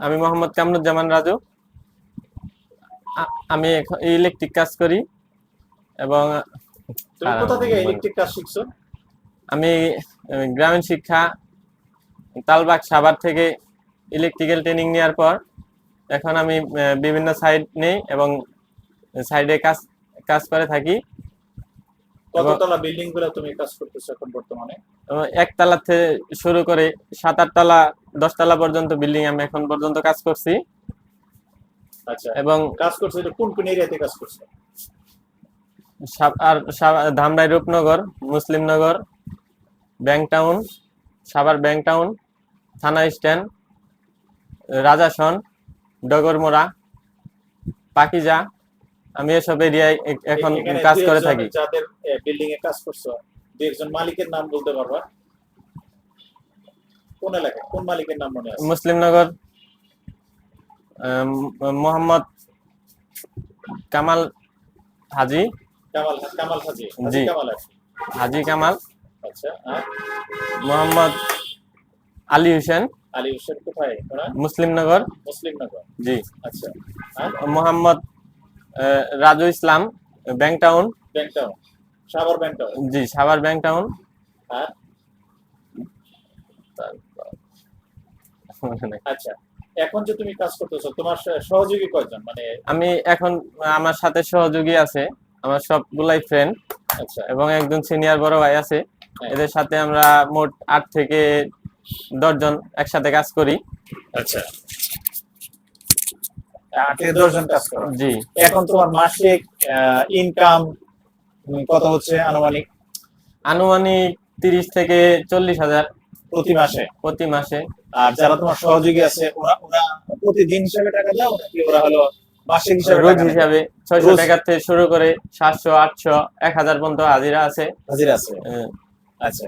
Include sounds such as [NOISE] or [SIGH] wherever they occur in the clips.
আমি মোহাম্মদ কামরুজ্জামান রাজু। আমি ইলেকট্রিক কাজ করি এবং কোথা থেকে ইলেকট্রিক কাজ শিখছো? আমি গ্রামীণ শিক্ষা তালবাগ সাভার থেকে ইলেকট্রিক্যাল ট্রেনিং নেওয়ার পর এখন আমি বিভিন্ন সাইড নেই এবং সাইডে কাজ কাজ করে থাকি। কততলা বিল্ডিংগুলো তুমি কাজ করতেছো এখন বর্তমানে? একতলা থেকে শুরু করে সাত আটতলা দশতলা পর্যন্ত বিল্ডিং আমি এখন পর্যন্ত কাজ করছি। আচ্ছা। এবং কাজ করছ এটা কোন কোন এরিয়াতে কাজ করছ? আর Dhamrai Rupnagar Muslimnagar bank town Savar bank town থানা স্ট্যান্ড রাজাসন ডগরমোড়া পাকিজা আমি এসব এরিয়ায় এখন কাজ করে থাকি। যাদের বিল্ডিং এ কাজ করছ দুই একজন মালিকের নাম বলতে পারবা। কোন এলাকায়? কোন মালিকের নাম মনে আছে? মুসলিমনগর মোহাম্মদ কামাল হাজি। কামাল কামাল হাজি। হাজি জি। কামাল হাজি কামাল। আচ্ছা মোহাম্মদ আলী হোসেন। আলী হোসেন কোথায়? ওরা? মুসলিমনগর। জি। আচ্ছা আর Mohammad Raju Islam bank town. Bank town. Savar bank town. জি সাভার ব্যাংক টাউন। আচ্ছা এখন যে তুমি কাজ করতেছো তোমার সহযোগী কয়জন? মানে আমি এখন আমার সাথে সহযোগী আছে আমার সবগুলাই ফ্রেন্ড আচ্ছা। এবং একজন সিনিয়র বড় ভাই আছে। হ্যাঁ। এদের সাথে আমরা মোট আট থেকে দশজন একসাথে কাজ করি। আচ্ছা। আট থেকে দশজন কাজ করো। জি। এখন তোমার মাসিক ইনকাম কত হচ্ছে আনুমানিক? আনুমানিক তিরিশ থেকে চল্লিশ হাজার প্রতি মাসে? প্রতি মাসে। আর যারা তোমার সহযোগী আছে ওরা ওরা প্রতিদিন হিসাবে টাকা দাও নাকি ওরা হলো মাসিক হিসাবে রোজ হিসাবে ছয়শো। টাকা থেকে শুরু করে সাতশো আটশো এক হাজার পর্যন্ত হাজিরা আছে। হাজিরা আছে। আহ, আচ্ছা।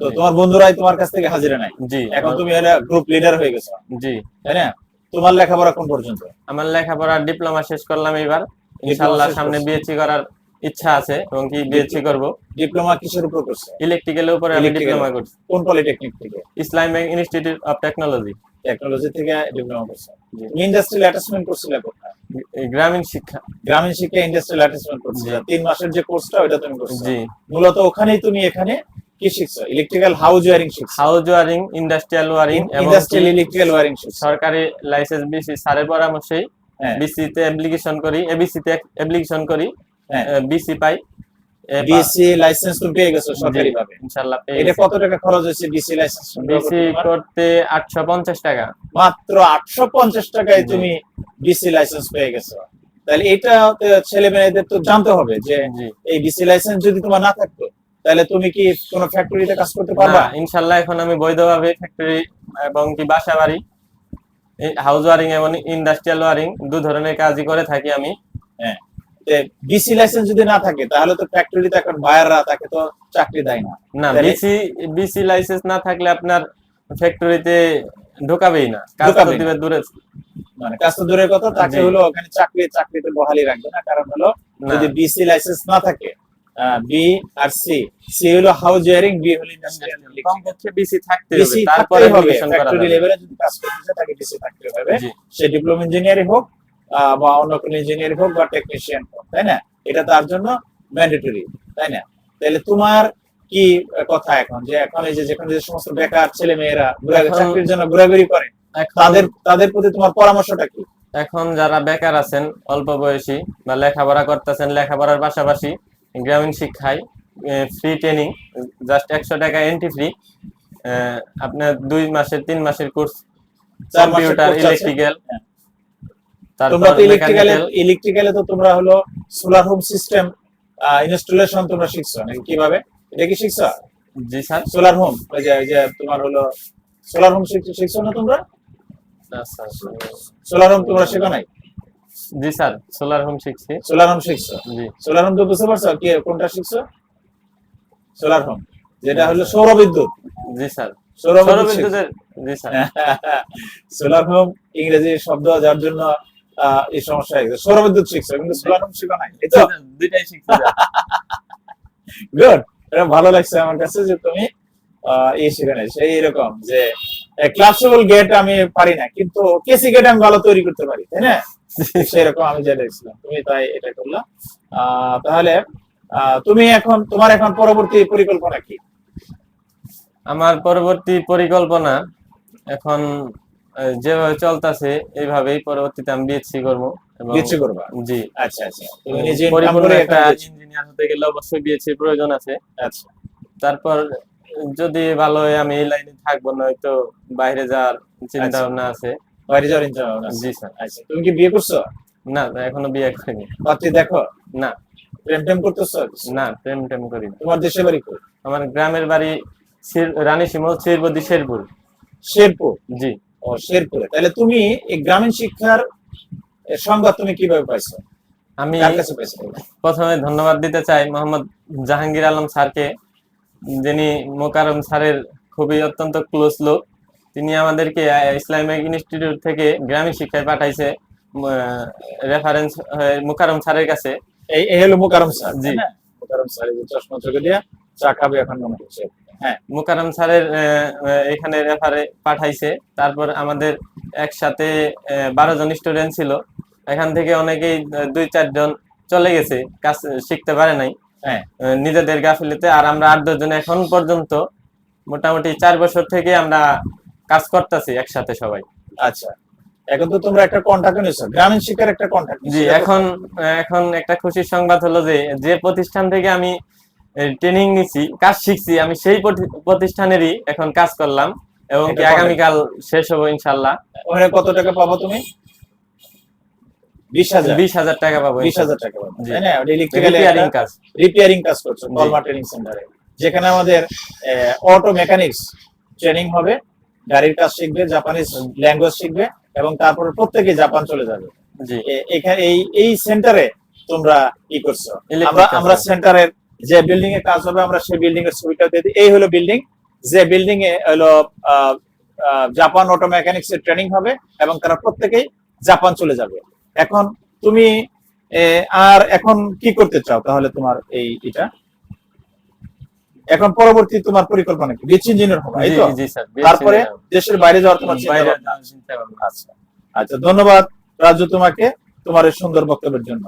তো তোমার বন্ধুরাই তোমার কাছ থেকে হাজিরা নাই জি। এখন তুমি গ্রুপ লিডার হয়ে গেছো। জি। তাই না? তোমার লেখাপড়া কোন পর্যন্ত? আমার লেখাপড়া ডিপ্লোমা শেষ করলাম এবার ইনশাল্লাহ সামনে। বিএসসি করার ইচ্ছা আছে এবং কি বিএসসি করব। ডিপ্লোমা কিসের উপর করছে? ইলেকট্রিক্যালের উপরে আমি ডিপ্লোমা করছি। কোন পলিটেকনিক থেকে? Islamic institute of technology technology থেকে ডিপ্লোমা করছ। জি। ইন্ডাস্ট্রিয়াল অ্যাটাচমেন্ট করছিলে কোথায়? গ্রামীণ শিক্ষা। গ্রামীণ শিক্ষা ইন্ডাস্ট্রিয়াল অ্যাটাচমেন্ট করছিলে। তিন মাসের যে কোর্সটা ওটা তুমি করছ। জি। মূলত ওখানেই তুমি এখানে কি শিখছো? ইলেকট্রিক্যাল হাউস ওয়ারিং শিখছো। হাউস ওয়ারিং ইন্ডাস্ট্রিয়াল ওয়ারিং এবং ইন্ডাস্ট্রিয়াল ইলেকট্রিক্যাল ওয়ারিং শিখছো। সরকারি লাইসেন্স বিসি স্যারের পরামর্শেই হ্যাঁ। বিসি তে অ্যাপ্লিকেশন করি এবিসি তে অ্যাপ্লিকেশন করি। হ্যাঁ। বিসি পাই। বিএসসি লাইসেন্স তুমি পেয়ে গেছো সরকারি ভাবে ইনশাআল্লাহ এটা কত টাকা খরচ হয়েছে বিসি লাইসেন্স বিসি করতে আটশো পঞ্চাশ টাকা। মাত্র আটশো পঞ্চাশ টাকায় তুমি বিসি লাইসেন্স পেয়ে গেছো। তাহলে এটা ছেলে মেয়েদের তো জানতে হবে যে এই বিসি লাইসেন্স যদি তোমার না থাকতো তাহলে তুমি কি কোনো ফ্যাক্টরিতে কাজ করতে পারবা? না, ইনশাল্লাহ এখন আমি বৈধভাবে ফ্যাক্টরি এবং কি বাসা বাড়ি হাউস ওয়ারিং এবং ইন্ডাস্ট্রিয়াল ওয়ারিং দু ধরনের কাজই করে থাকি আমি। বিসি লাইসেন্স যদি না থাকে তাহলে তো ফ্যাক্টরিতে এখন বায়াররা তাকে তো চাকরি দেয় না। না বিসি বিসি লাইসেন্স না থাকলে আপনার ফ্যাক্টরিতে ঢোকাবেই না কাজ তো দিবে দূরে। মানে কাজ তো দূরের কথা তাকে হলো ওখানে চাকরি চাকরিতে বহালি রাখবে না। কারণ হলো যদি বিসি লাইসেন্স না থাকে বি আর সি সি হলো হাউস ওয়ারিং বি হলো ইন্ডাস্ট্রিয়াল কমপক্ষে বিসি থাকতে হবে তারপরে হবে। ফ্যাক্টরি লেভেলে যদি কাজ করতে চায় তাকে বিসি থাকতে হবে। সে ডিপ্লোমা ইঞ্জিনিয়ারই হোক বা অন্য কোনো ইঞ্জিনিয়ার হোক বা টেকনিশিয়ান হোক তাই না? এটা তার জন্য ম্যান্ডেটরি তাই না? তাহলে তোমার কি কথা এখন? যে এখন এই যে যেখানে যে সমস্ত বেকার ছেলে মেয়েরা চাকরির জন্য ঘোরাঘুরি করে তাদের তাদের প্রতি তোমার পরামর্শটা কি? এখন যারা বেকার আছেন অল্প বয়সী বা লেখাপড়া করতেছেন লেখাপড়ার পাশাপাশি গ্রামীণ শিক্ষায় ফ্রি ট্রেনিং জাস্ট একশো টাকা এন্ট্রি ফ্রি আপনার দুই মাসের তিন মাসের কোর্স কম্পিউটার ইলেকট্রিক্যাল তোমরা তো ইলেকট্রিক্যালে ইলেকট্রিক্যালে তো তোমরা হলো সোলার হোম সিস্টেম ইনস্টলেশন তোমরা শিখছো নাকি? কীভাবে? এটা কি শিখছো? জি স্যার। সোলার হোম ওই যে যে তোমার হলো সোলার হোম শিখছো না তোমরা? আচ্ছা, সোলার হোম তোমরা শেখো নাই? জি স্যার সোলার হোম শিখছি। সোলার হোম শিখছো? জি। সোলার হোম তো বুঝতে পারছ? কি কোনটা শিখছো? সোলার হোম যেটা হলো সৌর বিদ্যুৎ জি স্যার। সৌর বিদ্যুৎ বিদ্যুতের জি স্যার। [LAUGHS] সোলার হোম ইংরেজি শব্দ যার জন্য এই সমস্যা হয়ে গেছে। সৌর বিদ্যুৎ শিখছো কিন্তু সোলার শিখো নাই এই তো। দুইটাই শিখছি গুড এটা ভালো লাগছে আমার কাছে যে তুমি আহ, এই শিখে নাই। সেই এরকম যে ক্লাসেবল গেট আমি পারি না কিন্তু কেসি গেট আমি ভালো তৈরি করতে পারি তাই না? সেরকম আমি যেটা দেখছিলাম। তুমি তাই এটা করলা। আহ, তাহলে আহ, তুমি এখন তোমার এখন পরবর্তী পরিকল্পনা কি? আমার পরবর্তী পরিকল্পনা এখন যেভাবে চলতেছে এইভাবেই পরবর্তীতে আমি বিএসসি করব বিএসসি করবা? জি। আচ্ছা আচ্ছা। income পরিপূর্ণ একটা ইঞ্জিনিয়ার হতে গেলে অবশ্যই বিএসসি প্রয়োজন আছে। আচ্ছা। তারপর যদি ভালো হয় আমি এই লাইনে থাকব নয়তো বাইরে যাওয়ার চিন্তা আচ্ছা। ভাবনা আছে। বাইরে যাওয়ার ইচ্ছা ভাবনা আছে। জি স্যার। আচ্ছা তুমি কি বিয়ে করছ? না এখনও বিয়ে করিনি। পাত্রী দেখো? না। প্রেম টেম করতেছো? না প্রেম টেম করি না। তোমার দেশের বাড়ি আমার গ্রামের বাড়ি রানী শিমল শিরবদি শেরপুর। শেরপুর? জি। ও শেরপুরে তাহলে তুমি এই গ্রামীণ শিক্ষার সংবাদ তুমি কীভাবে পাইছো? আমি কার প্রথমে ধন্যবাদ দিতে চাই মোহাম্মদ জাহাঙ্গীর আলম স্যারকে যিনি মোকারম স্যারের খুবই অত্যন্ত ক্লোজ লোক। তিনি আমাদেরকে ইসলামিক ইনস্টিটিউট থেকে গ্রামীণ শিক্ষায় পাঠাইছে রেফারেন্স মোকারম স্যারের কাছে। এই হলো মুকারম স্যার জি। মুকারম স্যার চশমা চোখে দিয়া চা খাবে এখন মনে হচ্ছে। মোকারম স্যারের এখানে রেফারে পাঠাইছে। তারপর আমাদের একসাথে বারো জন স্টুডেন্ট ছিল। এখান থেকে অনেকেই দুই চারজন চলে গেছে। কাজ শিখতে পারে নাই। হ্যাঁ। নিজেদের গাফিলিতে আর আমরা আট জন এখন পর্যন্ত মোটামুটি চার বছর থেকে আমরা কাজ করতেছি একসাথে সবাই। আচ্ছা। এখন তো তোমরা একটা কন্ট্যাক্ট নিয়েছো গ্রামীণ শিক্ষার একটা কন্ট্যাক্ট জি এখন এখন একটা খুশির সংবাদ হলো যে যে প্রতিষ্ঠান থেকে আমি ট্রেনিং নিছি কাজ শিখছি আমি সেই প্রতি- প্রতিষ্ঠানেরই এখন কাজ করলাম এবং কি আগামীকাল শেষ হব ইনশাল্লাহ। ওখানে কত টাকা পাবো তুমি? বিশ হাজার। টাকা পাবো বিশ হাজার টাকা পাবো। জি। তাই না? ইলেকট্রিক্যাল রিপেয়ারিং কাজ। রিপেয়ারিং কাজ করছ কলমা ট্রেনিং সেন্টারে যেখানে আমাদের অটো মেকানিক্স ট্রেনিং হবে গাড়ির কাজ শিখবে জাপানিজ ল্যাঙ্গুয়েজ শিখবে এবং তারপরে প্রত্যেকে জাপান চলে যাবে। জি। এখানে এই এই সেন্টারে তোমরা কি করছ। আমরা আমরা সেন্টারের যে বিল্ডিং এ কাজ হবে আমরা সেই বিল্ডিং এর ছবিটা দিয়ে দিই। এই হলো বিল্ডিং যে বিল্ডিং এ হলো জাপান অটো মেকানিক্স এর ট্রেনিং হবে এবং তারা প্রত্যেকেই জাপান চলে যাবে। এখন তুমি আর এখন কি করতে চাও তাহলে তোমার এই এটা? এখন পরবর্তী তোমার পরিকল্পনা কি? বিচ ইঞ্জিনিয়ার হবে এই তো? তারপরে দেশের বাইরে যাওয়ার তোমার চিন্তা। আচ্ছা আচ্ছা ধন্যবাদ রাজু তোমাকে তোমার এই সুন্দর বক্তব্যের জন্য।